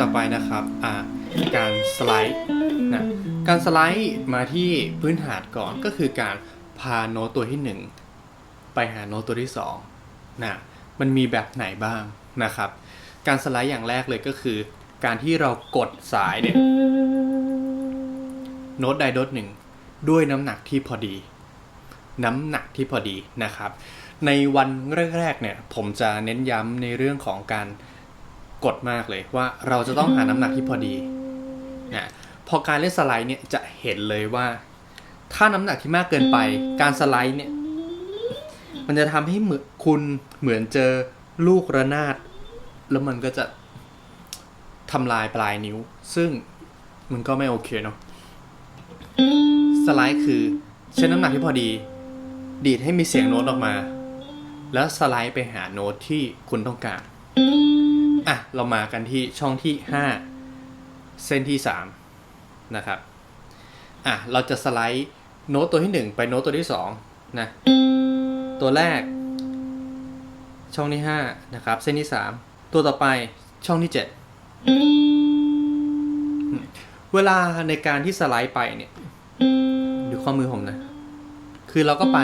ต่อไปนะครับการสไลด์นะการสไลด์มาที่พื้นฐานก่อนก็คือการพาโน้ตตัวที่ 1 ไปหาโน้ตตัวที่2นะมันมีแบบไหนบ้างนะครับ การสไลด์อย่างแรกเลยก็คือ การที่เรากดสายเนี่ยโน้ตใดโน้ตหนึ่งด้วยน้ำหนักที่พอดี น้ำหนักที่พอดีนะครับ ในวันแรกๆเนี่ยผมจะเน้นย้ำในเรื่องของการ กดมากเลยว่าเราจะต้องหาน้ำหนักที่พอดีนะพอการเล่นสไลด์เนี่ยจะเห็นเลยว่า ถ้าน้ำหนักที่มากเกินไป การสไลด์เนี่ย มันจะทำให้เหมือนคุณเหมือนเจอลูกระนาด แล้วมันก็จะทำลายปลายนิ้ว ซึ่งมันก็ไม่โอเคเนาะสไลด์คือใช้น้ำหนักที่พอดี ดีดให้มีเสียงโน้ตออกมา แล้วสไลด์ไปหาโน้ตที่คุณต้องการ อะ เรามากันที่ช่องที่5เส้นที่3นะครับ อะ เราจะสไลด์โน้ตตัวที่1ไปโน้ตตัวที่2นะ ตัวแรก ช่องที่5นะครับ เส้นที่3ตัวต่อไปช่องที่7เวลาในการที่สไลด์ไปเนี่ยดูข้อมือผมนะ คือเราก็ไป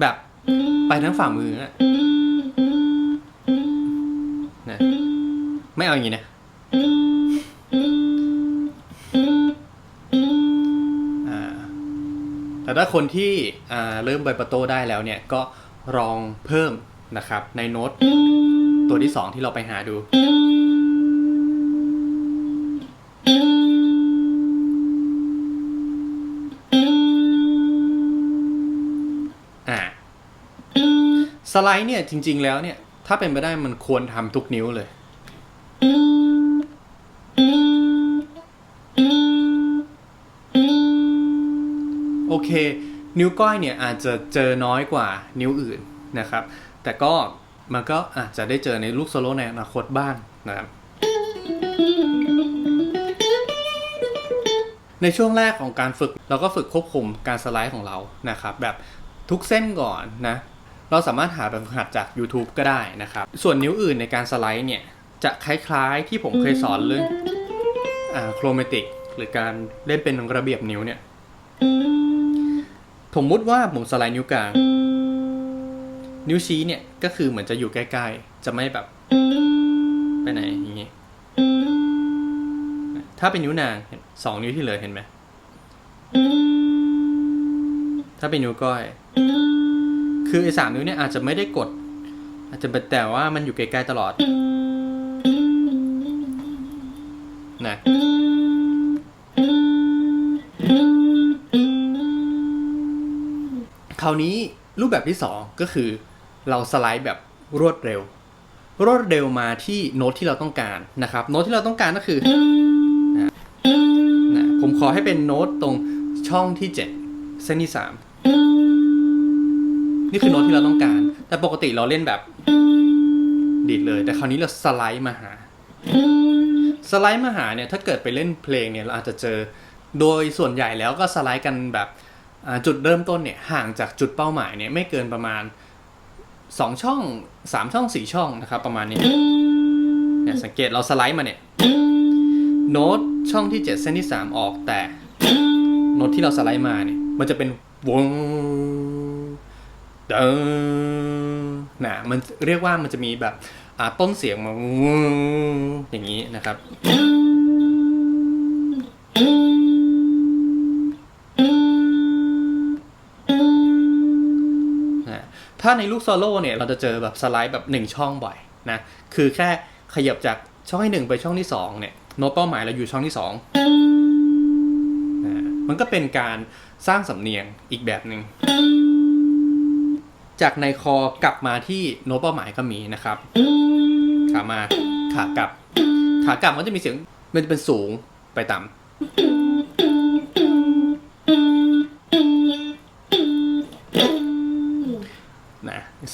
แบบไปทั้งฝ่ามืออะนะ ไม่เอาอย่างนี้นะ อ่า แต่ถ้าคนที่อ่าเริ่มไบปะโตได้แล้วเนี่ย ก็ลองเพิ่มนะครับ ในโน้ตตัวที่2ที่เราไปหาดู อ่า สไลด์เนี่ยจริง ๆ แล้วเนี่ย ถ้าเป็นไปได้มันควรทำทุกนิ้วเลย เค นิ้วก้อยเนี่ยอาจจะเจอน้อยกว่านิ้วอื่นนะครับ แต่ก็มันก็อาจจะได้เจอในลูกโซโล่ในอนาคตบ้างนะครับในช่วงแรกของการฝึกเราก็ฝึกควบคุมการสไลด์ของเรานะครับ แบบทุกเส้นก่อนนะเราสามารถหาแบบฝึกหัดจาก YouTube ก็ได้นะครับ ส่วนนิ้วอื่นในการสไลด์เนี่ย จะคล้ายๆที่ผมเคยสอนเรื่องโครเมติก หรือการเล่นเป็นระเบียบนิ้วเนี่ย สมมุติว่าผมสไลด์นิ้วกลาง นิ้วชี้เนี่ยก็คือเหมือนจะอยู่ใกล้ๆ จะไม่แบบ ไปไหนอย่างงี้ ถ้าเป็นนิ้วนางเห็นสองนิ้วที่เหลือเห็นไหม ถ้าเป็นนิ้วก้อย คือไอ้สามนิ้วเนี่ยอาจจะไม่ได้กด อาจจะเป็นแต่ว่ามันอยู่ไกล้ๆตลอด นะ ราวนี้รูปแบบที่สองก็คือเราสไลด์แบบรวดเร็ว รวดเร็วมาที่โน้ตที่เราต้องการนะครับ โน้ตที่เราต้องการก็คือนะผมขอให้เป็นโน้ตตรงช่องที่ 7 เส้นที่ 3 นี่คือโน้ตที่เราต้องการ แต่ปกติเราเล่นแบบดีดเลย แต่คราวนี้เราสไลด์มาหา สไลด์มาหาเนี่ยถ้าเกิดไปเล่นเพลงเนี่ยเราอาจจะเจอโดยส่วนใหญ่แล้วก็สไลด์กันแบบ จุดเริ่มต้นเนี่ยห่างจากจุดเป้าหมายเนี่ยไม่เกินประมาณ 2 ช่อง 3 ช่อง 4 ช่องนะครับประมาณนี้เนี่ยสังเกตเราสไลด์มาเนี่ยโน้ตช่องที่ 7 เส้นที่ 3 ออกแต่โน้ตที่เราสไลด์มาเนี่ยมันจะเป็นวงเดินนะมันเรียกว่ามันจะมีแบบอ่าต้นเสียงมาอย่างนี้นะครับ ถ้าในลูกโซโล่เนี่ยเราจะเจอแบบสไลด์แบบ 1 ช่องบ่อยนะคือแค่ขยับจากช่องที่ 1 ไปช่องที่ 2 เนี่ยโน้ตเป้าหมายเราอยู่ช่องที่2นะมันก็เป็นการสร้างสำเนียงอีกแบบหนึ่งจากในคอกลับมาที่โน้ตเป้าหมายก็มีนะครับขามาขากลับ ขากลับมันจะมีเสียงมันจะเป็นสูงไปต่ำ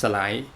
สไลด์